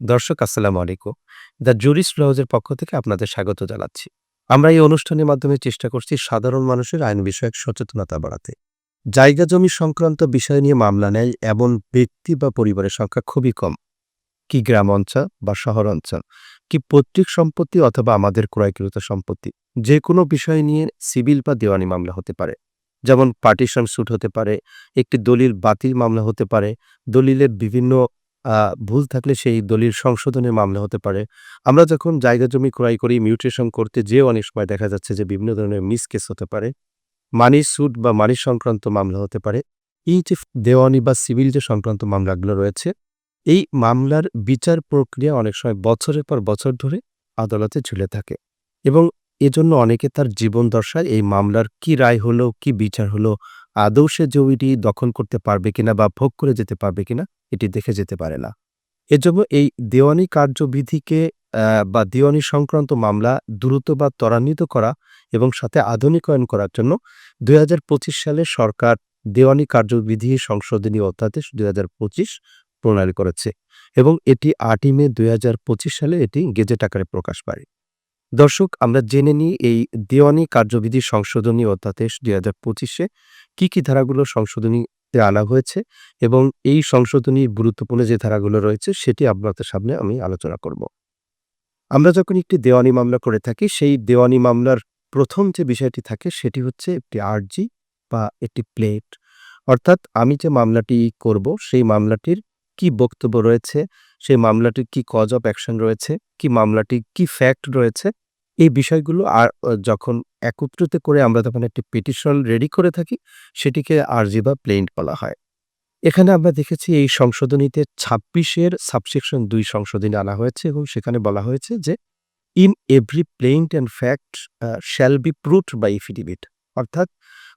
দর্শক, আসসালামু আলাইকুম। দ্য জুরিস্ট হাউসের পক্ষ থেকে আপনাদের স্বাগত জানাচ্ছি। আমরা এই অনুষ্ঠানের মাধ্যমে চেষ্টা করছি সাধারণ মানুষের আইন বিষয়ক সচেতনতা বাড়াতে। জায়গা জমি সংক্রান্ত বিষয় নিয়ে মামলা নেয় এমন ব্যক্তি বা পরিবারের সংখ্যা খুবই কম। কি গ্রাম অঞ্চল বা শহর অঞ্চল? কি পৈতৃক সম্পত্তি অথবা আমাদের ক্রয়কৃত সম্পত্তি? যে কোনো বিষয় নিয়ে সিভিল বা দেওয়ানি মামলা হতে পারে। যেমন পার্টিশন স্যুট হতে পারে, একটি দলিল বাতিল মামলা হতে পারে, দলিলের বিভিন্ন ভুল থাকলে সেই দলিল সংশোধনের মামলা হতে পারে। আমরা যখন জায়গা জমি ক্রয় করি মিউটেশন করতে যেয়েও অনেক সময় দেখা যাচ্ছে যে বিভিন্ন ধরনের মিস কেস হতে পারে। মানি স্যুট বা মানি সংক্রান্ত মামলা হতে পারে। এই যে দেওয়ানি বা সিভিল যে সংক্রান্ত মামলাগুলো রয়েছে, এই মামলার বিচার প্রক্রিয়া অনেক সময় বছরের পর বছর ধরে আদালতে ঝুলে থাকে এবং এজন্য অনেকে তার জীবন দশায় এই মামলার কি রায় হলো, কি বিচার হলো, আদৌ সে জমিটি দখল করতে পারবে কিনা বা ভোগ করে যেতে পারবে কিনা, এটি দেখে যেতে পারে না। এজন্য এই দেওয়ানি কার্যবিধিকে বা দেওয়ানি সংক্রান্ত মামলা দ্রুত বা ত্বরান্বিত করা এবং সাথে আধুনিকায়ন করার জন্য ২০২৫ সালে সরকার দেওয়ানি কার্যবিধি সংশোধনী অধ্যাদেশ ২০২৫ প্রণয়ন করেছে এবং এটি ৮ই মে ২০২৫ সালে এটি গেজেট আকারে প্রকাশ পায়। দর্শক আমরা জেনে নিই এই দেওয়ানি কার্যবিধি সংশোধনী অধ্যাদেশ ২০২৫ পঁচিশে কি, কি ধারাগুলো সংশোধনীতে আনা হয়েছে এবং এই সংশোধনী গুরুত্বপূর্ণ যে ধারাগুলো রয়েছে সেটি আপনাদের সামনে আমি আলোচনা করব। আমরা যখন একটি দেওয়ানি মামলা করে থাকি সেই দেওয়ানি মামলার প্রথম যে বিষয়টি থাকে সেটি হচ্ছে একটি আর্জি বা একটি প্লেট। অর্থাৎ আমি যে মামলাটি করব সেই মামলাটির কি বক্তব্য রয়েছে, সেই মামলাটির কি কজ অফ অ্যাকশন রয়েছে, কি মামলাটি কি ফ্যাক্ট রয়েছে, এই বিষয়গুলো আর যখন একত্রিত করে আমরা তখন একটি পিটিশন রেডি করে থাকি সেটিকে আর্জি বা প্লেইন্ট বলা হয়। এখানে আমরা দেখেছি এই সংশোধনীতে ছাব্বিশের সাবসেকশন দুই সংশোধনী আনা হয়েছে এবং সেখানে বলা হয়েছে যে in every plaint and fact shall be proved by affidavit অর্থাৎ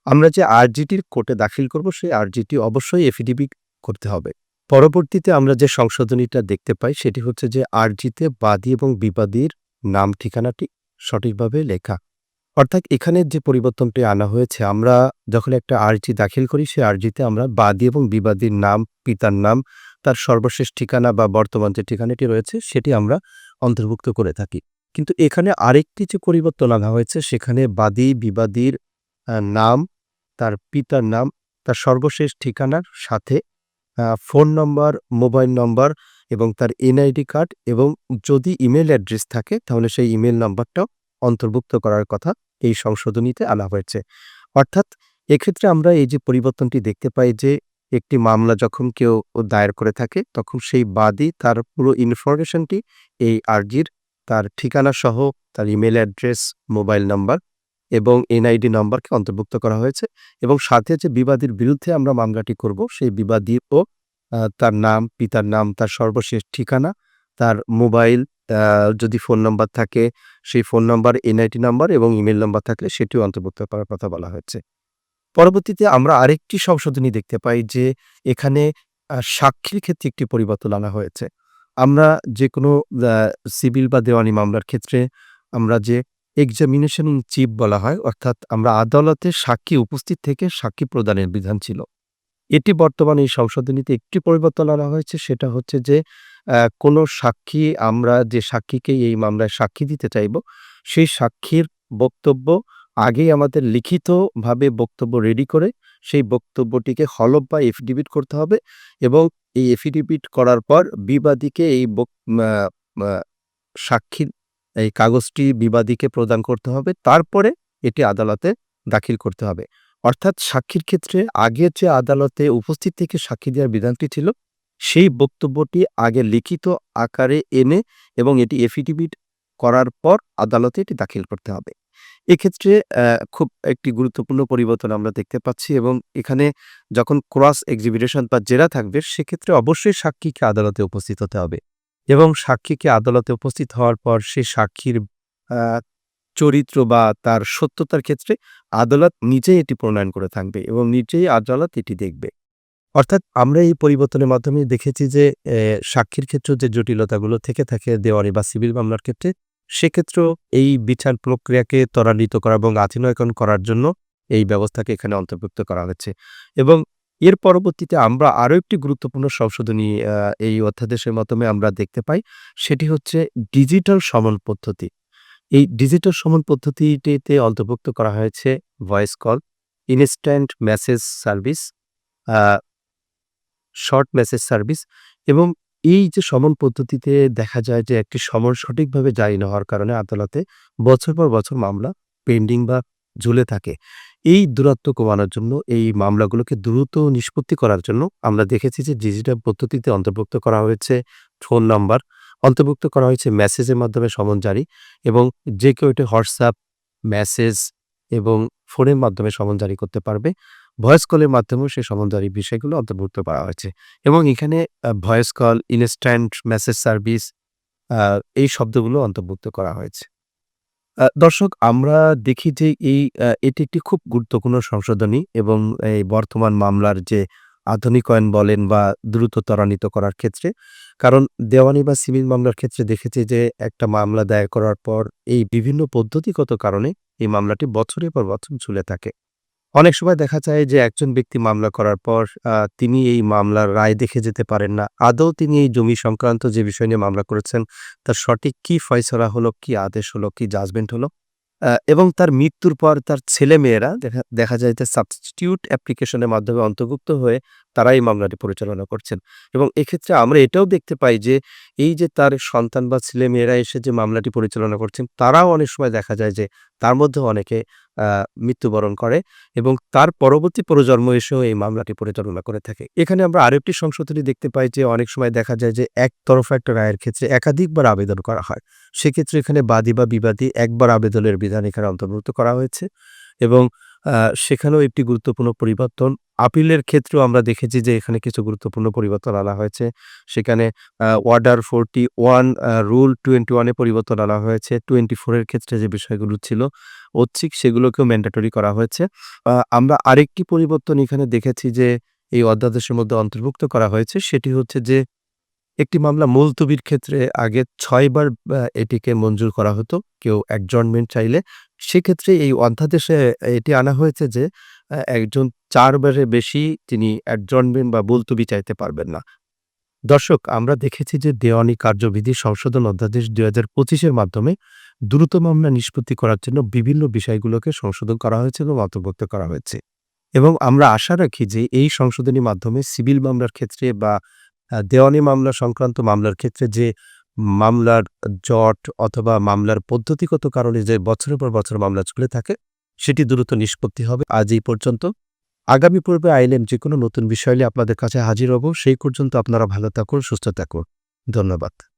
আমরা যে আরজিটির কোর্টে দাখিল করব সেই আরজিটি অবশ্যই এফিডেভিট করতে হবে। পরবর্তীতে আমরা যে সংশোধনীটা দেখতে পাই সেটি হচ্ছে যে আরজিতে বাদী এবং বিবাদীর নাম ঠিকানাটি সঠিকভাবে লেখা। অর্থাৎ এখানে যে পরিবর্তনটি আনা হয়েছে আমরা যখন একটা আর্জি দাখিল করি সেই আর্জিতে আমরা বাদী এবং বিবাদীর নাম, পিতার নাম, তার সর্বশেষ ঠিকানা বা বর্তমান যে ঠিকানাটি রয়েছে সেটি আমরা অন্তর্ভুক্ত করে থাকি। কিন্তু এখানে আরেকটি যে পরিবর্তন আনা হয়েছে সেখানে বাদী, বিবাদীর নাম, তার পিতার নাম, তার সর্বশেষ ঠিকানার সাথে ফোন নম্বর, মোবাইল নম্বর এবং তার এনআইডি কার্ড এবং যদি ইমেল অ্যাড্রেস থাকে তাহলে সেই ইমেল নাম্বারটাও অন্তর্ভুক্ত করার কথা এই সংশোধনীতে আনা হয়েছে। অর্থাৎ এক্ষেত্রে আমরা এই যে পরিবর্তনটি দেখতে পাই যে একটি মামলা যখন কেউ দায়ের করে থাকে তখন সেই বাদী তার পুরো ইনফরমেশনটি এই আর্জির তার ঠিকানা সহ তার ইমেল অ্যাড্রেস, মোবাইল নাম্বার এবং এনআইডি নাম্বারকে অন্তর্ভুক্ত করা হয়েছে এবং সাথে যে বিবাদীর বিরুদ্ধে আমরা মামলাটি করব সেই বিবাদীরও আ তার নাম, পিতার নাম, তার সর্বশেষ ঠিকানা, তার মোবাইল যদি ফোন নাম্বার থাকে সেই ফোন নাম্বার, এনআইডি নাম্বার এবং ইমেল নাম্বার থাকলে সেটিও অন্তর্ভুক্ত করার কথা বলা হয়েছে। পরবর্তীতে আমরা আরেকটি সংশোধনী দেখতে পাই যে এখানে সাক্ষীর ক্ষেত্রে একটি পরিবর্তন আনা হয়েছে। আমরা যেকোনো আ সিভিল বা দেওয়ানি মামলার ক্ষেত্রে আমরা যে এক্সামিনেশন চিফ বলা হয়, অর্থাৎ আমরা আদালতে সাক্ষী উপস্থিত থেকে সাক্ষী প্রদানের বিধান ছিল। এটি বর্তমানে এই সংশোধনীতে একটি পরিবর্তন আনা হয়েছে, সেটা হচ্ছে যে কোনো সাক্ষী আমরা যে সাক্ষীকে এই মামলায় সাক্ষী দিতে চাইব, সেই সাক্ষীর বক্তব্য আগেই আমাদের লিখিতভাবে বক্তব্য রেডি করে, সেই বক্তব্যটিকে হলফ বা এফিডেভিট করতে হবে এবং এই এফিডেভিট করার পর বিবাদীকে এই সাক্ষীর এই কাগজটি বিবাদীকে প্রদান করতে হবে। তারপরে এটি আদালতে দাখিল করতে হবে। অর্থাৎ সাক্ষীর ক্ষেত্রে আগে যে আদালতে উপস্থিত থেকে সাক্ষী দেওয়ার বিধানটি ছিল, সেই বক্তব্যটি আগে লিখিত আকারে এনে এবং এটি এফিডেভিট করার পর আদালতে এটি দাখিল করতে হবে। এক্ষেত্রে খুব একটি গুরুত্বপূর্ণ পরিবর্তন আমরা দেখতে পাচ্ছি এবং এখানে যখন ক্রস এক্সামিনেশন বা জেরা থাকবে, সেক্ষেত্রে অবশ্যই সাক্ষীকে আদালতে উপস্থিত হতে হবে এবং সাক্ষীকে আদালতে উপস্থিত হওয়ার পর সে সাক্ষীর চরিত্র বা তার সত্যতার ক্ষেত্রে আদালত নিজেই এটি প্রণয়ন করে থাকবে এবং নিজেই আদালত এটি দেখবে। অর্থাৎ আমরা এই পরিবর্তনের মাধ্যমে দেখেছি যে সাক্ষীর ক্ষেত্রে যে জটিলতাগুলো থেকে থাকে দেওয়ানি বা সিভিল মামলার ক্ষেত্রে, সেক্ষেত্রেও এই বিচার প্রক্রিয়াকে ত্বরান্বিত করা এবং আধুনিকায়ন করার জন্য এই ব্যবস্থাকে এখানে অন্তর্ভুক্ত করা হয়েছে এবং এর পরবর্তীতে আমরা আরও একটি গুরুত্বপূর্ণ সংশোধনী এই অধ্যাদেশের মাধ্যমে আমরা দেখতে পাই। সেটি হচ্ছে ডিজিটাল সমন পদ্ধতি। এই ডিজিটাল সমন পদ্ধতিটিতে অন্তর্ভুক্ত করা হয়েছে voice call, instant message service, short message service এবং এই যে সমন পদ্ধতিতে দেখা যায় যে একটি সমন সঠিকভাবে জারি না হওয়ার কারণে আদালতে বছর পর বছর মামলা পেন্ডিং বা ঝুলে থাকে। এই দূরত্ব কমানোর জন্য এই মামলাগুলোকে দ্রুত নিষ্পত্তি করার জন্য আমরা দেখেছি যে ডিজিটাল পদ্ধতিতে অন্তর্ভুক্ত করা হয়েছে ফোন নাম্বার, অন্তর্ভুক্ত করা হয়েছে মেসেজের মাধ্যমে সমন জারি এবং যে কেউ এটা হোয়াটসঅ্যাপ, মেসেজ এবং ফোনের মাধ্যমে সমন জারি করতে পারবে। ভয়েস কলের মাধ্যমেও সেই সমন জারির বিষয়গুলো অন্তর্ভুক্ত করা হয়েছে এবং এখানে voice call, instant message service এই শব্দগুলো অন্তর্ভুক্ত করা হয়েছে। দর্শক, আমরা দেখি যে এই এটি একটি খুব গুরুত্বপূর্ণ সংশোধনী এবং এই বর্তমান মামলার যে আধুনিকায়ন বলেন বা দ্রুত ত্বরান্বিত করার ক্ষেত্রে। কারণ দেওয়ানি বা সিভিল মামলার ক্ষেত্রে দেখেছি যে একটা মামলা দায়ের করার পর এই বিভিন্ন পদ্ধতিগত কারণে এই মামলাটি বছরের পর বছর ঝুলে থাকে। অনেক সময় দেখা যায় যে একজন ব্যক্তি মামলা করার পর তিনি এই মামলার রায় দেখে যেতে পারেন না। আদৌ তিনি এই জমি সংক্রান্ত যে বিষয় নিয়ে মামলা করেছেন তার সঠিক কি ফয়সলা হলো, কি আদেশ হলো, কি জাজমেন্ট হলো এবং তার মৃত্যুর পর তার ছেলে মেয়েরা দেখা দেখা যায় যে সাবস্টিটিউট অ্যাপ্লিকেশনের মাধ্যমে অন্তর্ভুক্ত হয়ে তারা এই মামলাটি পরিচালনা করছেন এবং এক্ষেত্রে আমরা এটাও দেখতে পাই যে, এই যে তার সন্তান বা ছেলেমেয়েরা এসে যে মামলাটি পরিচালনা করছেন, তারাও অনেক সময় দেখা যায় যে, তার মধ্যে অনেকে মৃত্যুবরণ করে এবং তার পরবর্তী প্রজন্ম এসেও এই মামলাটি পরিচালনা করে থাকে। এখানে আমরা আরেকটি সংশোধনী দেখতে পাই যে, অনেক সময় দেখা যায় যে, একতরফা একটা রায়ের ক্ষেত্রে একাধিকবার আবেদন করা হয়। সেক্ষেত্রে এখানে বাদী বা বিবাদী একবার আবেদনের বিধান এখানে অন্তর্ভুক্ত করা হয়েছে এবং সেখানেও একটি গুরুত্বপূর্ণ পরিবর্তন। আপিলের ক্ষেত্রেও আমরা দেখেছি যে এখানে কিছু গুরুত্বপূর্ণ পরিবর্তন আনা হয়েছে। সেখানে ওয়ার্ডার 41 আ রুল 21 ওয়ানে পরিবর্তন আনা হয়েছে। টোয়েন্টি ফোরের ক্ষেত্রে যে বিষয়গুলো ছিল ঐচ্ছিক সেগুলোকেও ম্যান্ডেটরি করা হয়েছে। আমরা আরেকটি পরিবর্তন এখানে দেখেছি যে এই অধ্যাদেশের মধ্যে অন্তর্ভুক্ত করা হয়েছে সেটি হচ্ছে যে একটি মামলা মুলতবির ক্ষেত্রে আগে ৬ বার এটিকে মঞ্জুর করা হতো কেউ অ্যাডজর্নমেন্ট চাইলে। সেক্ষেত্রে এই অধ্যাদেশে এটি আনা হয়েছে যে একজন ৪ বারের বেশি তিনি অ্যাডজর্নমেন্ট বা মুলতবি চাইতে পারবেন না। দর্শক, আমরা দেখেছি যে দেওয়ানি কার্যবিধি সংশোধন অধ্যাদেশ ২০২৫ পঁচিশের মাধ্যমে দ্রুত মামলা নিষ্পত্তি করার জন্য বিভিন্ন বিষয়গুলোকে সংশোধন করা হয়েছে এবং অন্তর্ভুক্ত করা হয়েছে। এবং আমরা আশা রাখি যে এই সংশোধনীর মাধ্যমে সিভিল মামলার ক্ষেত্রে বা দেওয়ানি মামলা সংক্রান্ত মামলার ক্ষেত্রে যে মামলার জট অথবা মামলার পদ্ধতিগত কারণে যে বছরের পর বছর মামলা চলে থাকে সেটি দ্রুত নিষ্পত্তি হবে। আজ এই পর্যন্ত। আগামী পূর্বে আইলেম যে কোনো নতুন বিষয় নিয়ে আপনাদের কাছে হাজির হব। সেই পর্যন্ত আপনারা ভালো থাকুন, সুস্থ থাকুন। ধন্যবাদ।